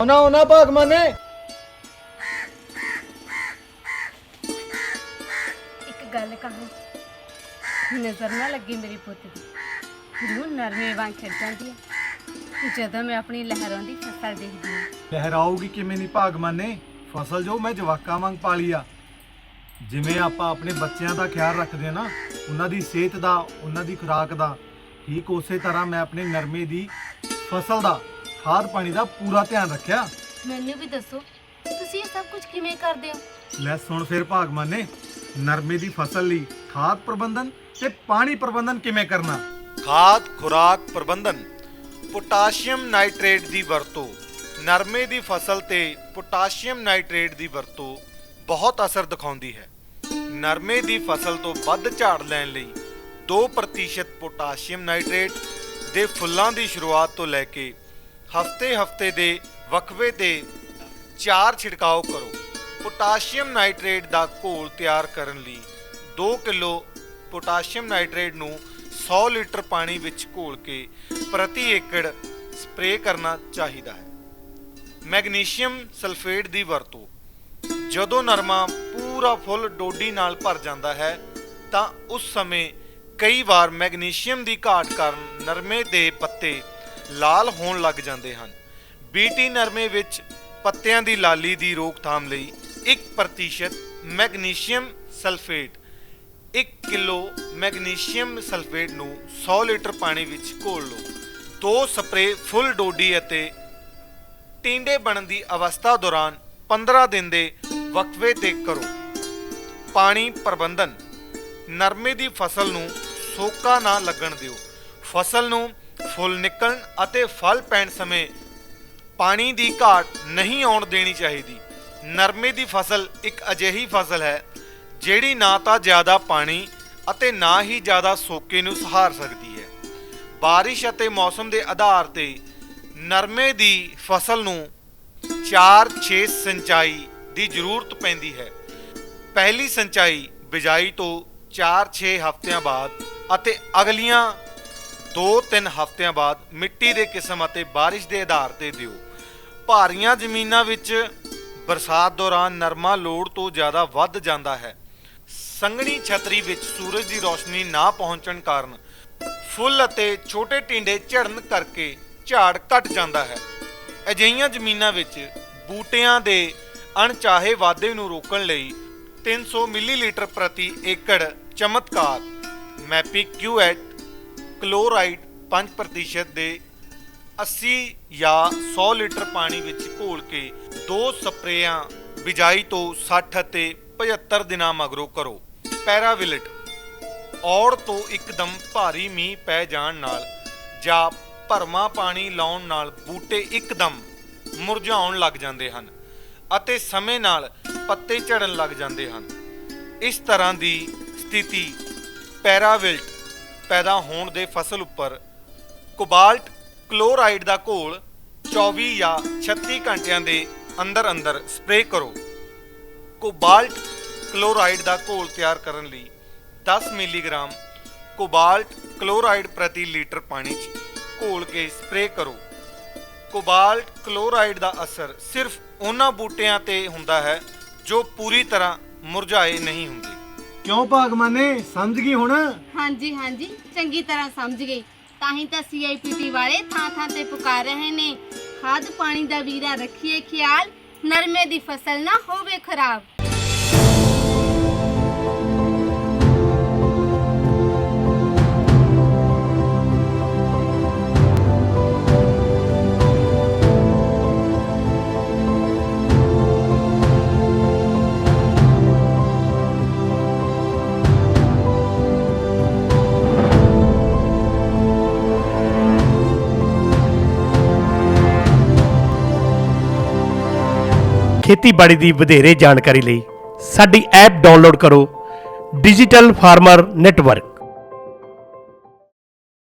ਉਹਨਾਂ ਉਹਨਾਂ ਭਾਗਮਾਨੇ ਇੱਕ ਗੱਲ ਕਹਾਂ ਨਜ਼ਰ ਨਾ ਲੱਗੀ ਮੇਰੀ ਪੁੱਤ ਦੀ। ਰੂਹ ਨਰਮੇ ਵਾਂਗ ਖਿੜ ਜਾਂਦੀ ਹੈ ਜਦੋਂ ਮੈਂ ਆਪਣੀ ਲਹਿਰਾਉਂਦੀ ਫਸਲ ਦੇਖਦੀ ਹਾਂ। ਲਹਿਰਾਊਗੀ ਕਿਵੇਂ ਨਹੀਂ ਭਾਗਮਾਨੇ ਫਸਲ ਜੋ ਮੈਂ ਜਵਾਕਾਂ ਵਾਂਗ ਪਾਲੀ ਆ। ਜਿਵੇਂ ਆਪਾਂ ਆਪਣੇ ਬੱਚਿਆਂ ਦਾ ਖਿਆਲ ਰੱਖਦੇ ਆ ਨਾ ਉਹਨਾਂ ਦੀ ਸਿਹਤ ਦਾ ਉਹਨਾਂ ਦੀ ਖੁਰਾਕ ਦਾ ਠੀਕ ਉਸੇ ਤਰ੍ਹਾਂ ਮੈਂ ਆਪਣੇ ਨਰਮੇ ਦੀ ਫਸਲ ਦਾ ਖਾਦ ਪਾਣੀ ਦਾ ਪੂਰਾ ਧਿਆਨ ਰੱਖਿਆ। ਮੈਨੂੰ ਵੀ ਦੱਸੋ ਤੁਸੀਂ ਇਹ ਸਭ ਕੁਝ ਕਿਵੇਂ ਕਰਦੇ ਹੋ? ਲੈ ਸੁਣ ਫਿਰ ਭਾਗਮਾਨੇ ਨਰਮੇ ਦੀ ਫਸਲ ਲਈ ਖਾਦ ਪ੍ਰਬੰਧਨ ਤੇ ਪਾਣੀ ਪ੍ਰਬੰਧਨ ਕਿਵੇਂ ਕਰਨਾ? ਖਾਦ ਖੁਰਾਕ ਪ੍ਰਬੰਧਨ ਪੋਟਾਸ਼ੀਅਮ ਨਾਈਟ੍ਰੇਟ ਦੀ ਵਰਤੋਂ ਨਰਮੇ ਦੀ ਫਸਲ ਤੇ ਪੋਟਾਸ਼ੀਅਮ ਨਾਈਟ੍ਰੇਟ ਦੀ ਵਰਤੋਂ ਬਹੁਤ ਅਸਰ ਦਿਖਾਉਂਦੀ ਹੈ। ਨਰਮੇ ਦੀ ਫਸਲ ਤੋਂ ਵੱਧ ਝਾੜ ਲੈਣ ਲਈ 2% ਪੋਟਾਸ਼ੀਅਮ ਨਾਈਟ੍ਰੇਟ ਦੇ ਫੁੱਲਾਂ ਦੀ ਸ਼ੁਰੂਆਤ ਤੋਂ ਲੈ ਕੇ ਹਫਤੇ-ਹਫਤੇ ਦੇ ਵਕਫੇ ਤੇ ਚਾਰ ਛਿੜਕਾਓ ਕਰੋ। ਪੋਟਾਸ਼ੀਅਮ ਨਾਈਟ੍ਰੇਟ ਦਾ ਘੋਲ ਤਿਆਰ ਕਰਨ ਲਈ 2 ਕਿਲੋ ਪੋਟਾਸ਼ੀਅਮ ਨਾਈਟ੍ਰੇਟ ਨੂੰ 100 ਲੀਟਰ ਪਾਣੀ ਵਿੱਚ ਘੋਲ ਕੇ ਪ੍ਰਤੀ ਏਕੜ ਸਪਰੇਅ ਕਰਨਾ ਚਾਹੀਦਾ ਹੈ। ਮੈਗਨੀਸ਼ੀਅਮ ਸਲਫੇਟ ਦੀ ਵਰਤੋਂ। ਜਦੋਂ ਨਰਮਾ ਪੂਰਾ ਫੁੱਲ ਡੋਡੀ ਨਾਲ ਭਰ ਜਾਂਦਾ ਹੈ, ਤਾਂ ਉਸ ਸਮੇਂ ਕਈ ਵਾਰ ਮੈਗਨੀਸ਼ੀਅਮ ਦੀ ਘਾਟ ਕਾਰਨ ਨਰਮੇ ਦੇ ਪੱਤੇ ਲਾਲ ਹੋਣ ਲੱਗ ਜਾਂਦੇ ਹਨ। ਬੀਟੀ ਨਰਮੇ ਵਿੱਚ ਪੱਤਿਆਂ ਦੀ ਲਾਲੀ ਦੀ ਰੋਕਥਾਮ ਲਈ 1% magnesium sulphate 1 kilo magnesium sulphate ਨੂੰ 100 ਲੀਟਰ ਪਾਣੀ ਵਿੱਚ ਘੋਲ ਲਓ। ਦੋ ਸਪਰੇ ਫੁੱਲ ਡੋਡੀ ਅਤੇ ਟਿੰਡੇ ਬਣਨ ਦੀ ਅਵਸਥਾ ਦੌਰਾਨ 15 ਦਿਨ ਦੇ ਵਕਫੇ ਤੇ ਕਰੋ। ਪਾਣੀ ਪ੍ਰਬੰਧਨ, ਨਰਮੇ ਦੀ ਫਸਲ ਨੂੰ ਸੋਕਾ ਨਾ ਲੱਗਣ ਦਿਓ। ਫਸਲ ਨੂੰ ਫੁੱਲ ਨਿਕਲਣ ਅਤੇ ਫਲ ਪੈਣ ਸਮੇਂ ਪਾਣੀ ਦੀ ਘਾਟ ਨਹੀਂ ਆਉਣ ਦੇਣੀ ਚਾਹੀਦੀ। ਨਰਮੇ ਦੀ ਫਸਲ ਇੱਕ ਅਜਿਹੀ ਫਸਲ ਹੈ, ਜਿਹੜੀ ਨਾ ਤਾਂ ਜ਼ਿਆਦਾ ਪਾਣੀ ਅਤੇ ਨਾ ਹੀ ਜ਼ਿਆਦਾ ਸੋਕੇ ਨੂੰ ਸਹਾਰ ਸਕਦੀ ਹੈ। ਬਾਰਿਸ਼ ਅਤੇ ਮੌਸਮ ਦੇ ਆਧਾਰ ਤੇ ਨਰਮੇ ਦੀ ਫਸਲ ਨੂੰ 4-6 ਸਿੰਚਾਈ ਦੀ ਜ਼ਰੂਰਤ ਪੈਂਦੀ ਹੈ। ਪਹਿਲੀ ਸਿੰਚਾਈ ਬਿਜਾਈ ਤੋਂ 4-6 ਹਫ਼ਤਿਆਂ ਬਾਅਦ ਅਤੇ ਅਗਲੀਆਂ 2-3 ਹਫ਼ਤਿਆਂ ਬਾਅਦ ਮਿੱਟੀ ਦੇ ਕਿਸਮ ਅਤੇ ਬਾਰਿਸ਼ ਦੇ ਆਧਾਰ ਤੇ ਦਿਓ। ਭਾਰੀਆਂ ਜ਼ਮੀਨਾਂ ਵਿੱਚ ਬਰਸਾਤ ਦੌਰਾਨ ਨਰਮਾ ਲੋੜ ਤੋਂ ਜ਼ਿਆਦਾ ਵੱਧ ਜਾਂਦਾ ਹੈ। ਸੰਘਣੀ ਛਤਰੀ ਵਿੱਚ ਸੂਰਜ ਦੀ ਰੋਸ਼ਨੀ ਨਾ ਪਹੁੰਚਣ ਕਾਰਨ ਫੁੱਲ ਅਤੇ ਛੋਟੇ ਟਿੰਡੇ ਝੜਨ ਕਰਕੇ ਝਾੜ ਘਟ ਜਾਂਦਾ ਹੈ। ਅਜਿਹੀਆਂ ਜ਼ਮੀਨਾਂ ਵਿੱਚ ਬੂਟਿਆਂ ਦੇ ਅਣਚਾਹੇ ਵਾਧੇ ਨੂੰ ਰੋਕਣ ਲਈ 300 ਮਿਲੀਲੀਟਰ ਪ੍ਰਤੀ ਏਕੜ ਚਮਤਕਾਰ। ਮੈਪਿਕ ਕਿਊਐਟ ਕਲੋਰਾਈਡ 5% ਦੇ 80 ਜਾਂ 100 ਲੀਟਰ ਪਾਣੀ ਵਿੱਚ ਘੋਲ ਕੇ ਦੋ ਸਪਰੇਆਂ ਬਿਜਾਈ ਤੋਂ 60 ਅਤੇ 75 ਦਿਨਾਂ ਮਗਰੋਂ ਕਰੋ। ਪੈਰਾਵਿਲਟ। ਔੜ ਤੋਂ ਇੱਕਦਮ ਭਾਰੀ ਮੀਂਹ ਪੈ ਜਾਣ ਨਾਲ ਜਾਂ ਭਰਮਾ ਪਾਣੀ ਲਾਉਣ ਨਾਲ ਬੂਟੇ ਇੱਕਦਮ ਮੁਰਝਾਉਣ ਲੱਗ ਜਾਂਦੇ ਹਨ ਅਤੇ ਸਮੇਂ ਨਾਲ ਪੱਤੇ ਝੜਨ ਲੱਗ ਜਾਂਦੇ ਹਨ। ਇਸ ਤਰ੍ਹਾਂ ਦੀ ਸਥਿਤੀ ਪੈਰਾਵਿਲਟ ਪੈਦਾ ਹੋਣ ਦੇ ਫਸਲ ਉੱਪਰ ਕੋਬਾਲਟ ਕਲੋਰਾਈਡ ਦਾ ਘੋਲ 24 ਜਾਂ 36 ਘੰਟਿਆਂ ਦੇ ਅੰਦਰ ਅੰਦਰ ਸਪਰੇਅ ਕਰੋ। ਕੋਬਾਲਟ ਕਲੋਰਾਈਡ ਦਾ ਘੋਲ ਤਿਆਰ ਕਰਨ ਲਈ 10 ਮਿਲੀਗ੍ਰਾਮ ਕੋਬਾਲਟ ਕਲੋਰਾਈਡ ਪ੍ਰਤੀ ਲੀਟਰ ਪਾਣੀ 'ਚ ਘੋਲ ਕੇ ਸਪਰੇਅ ਕਰੋ। ਕੋਬਾਲਟ ਕਲੋਰਾਈਡ ਦਾ ਅਸਰ ਸਿਰਫ ਉਹਨਾਂ ਬੂਟਿਆਂ ਤੇ ਹੁੰਦਾ ਹੈ ਜੋ ਪੂਰੀ ਤਰ੍ਹਾਂ ਮੁਰਝਾਏ ਨਹੀਂ ਹੁੰਦੇ। ਕਿਉਂ ਭਾਗਮਾਨੇ ਸਮਝ ਗਈ ਹੁਣ? ਹਾਂਜੀ ਹਾਂਜੀ। ਚੰਗੀ ਤਰ੍ਹਾਂ ਸਮਝ ਗਈ। ਤਾਂ ਹੀ ਤਾਂ ਸੀਆਈਪੀਟੀ ਵਾਲੇ ਥਾਂ ਥਾਂ ਤੇ ਪੁਕਾਰ ਰਹੇ ਨੇ। ਖਾਦ ਪਾਣੀ ਦਾ ਵੀਰਾ ਰੱਖੀਏ ਖਿਆਲ, ਨਰਮੇ ਦੀ ਫਸਲ ਨਾ ਹੋਵੇ ਖਰਾਬ। ਖੇਤੀਬਾੜੀ ਦੀ ਵਧੇਰੇ ਜਾਣਕਾਰੀ ਲਈ ਸਾਡੀ ਐਪ ਡਾਊਨਲੋਡ ਕਰੋ ਡਿਜੀਟਲ ਫਾਰਮਰ ਨੈਟਵਰਕ।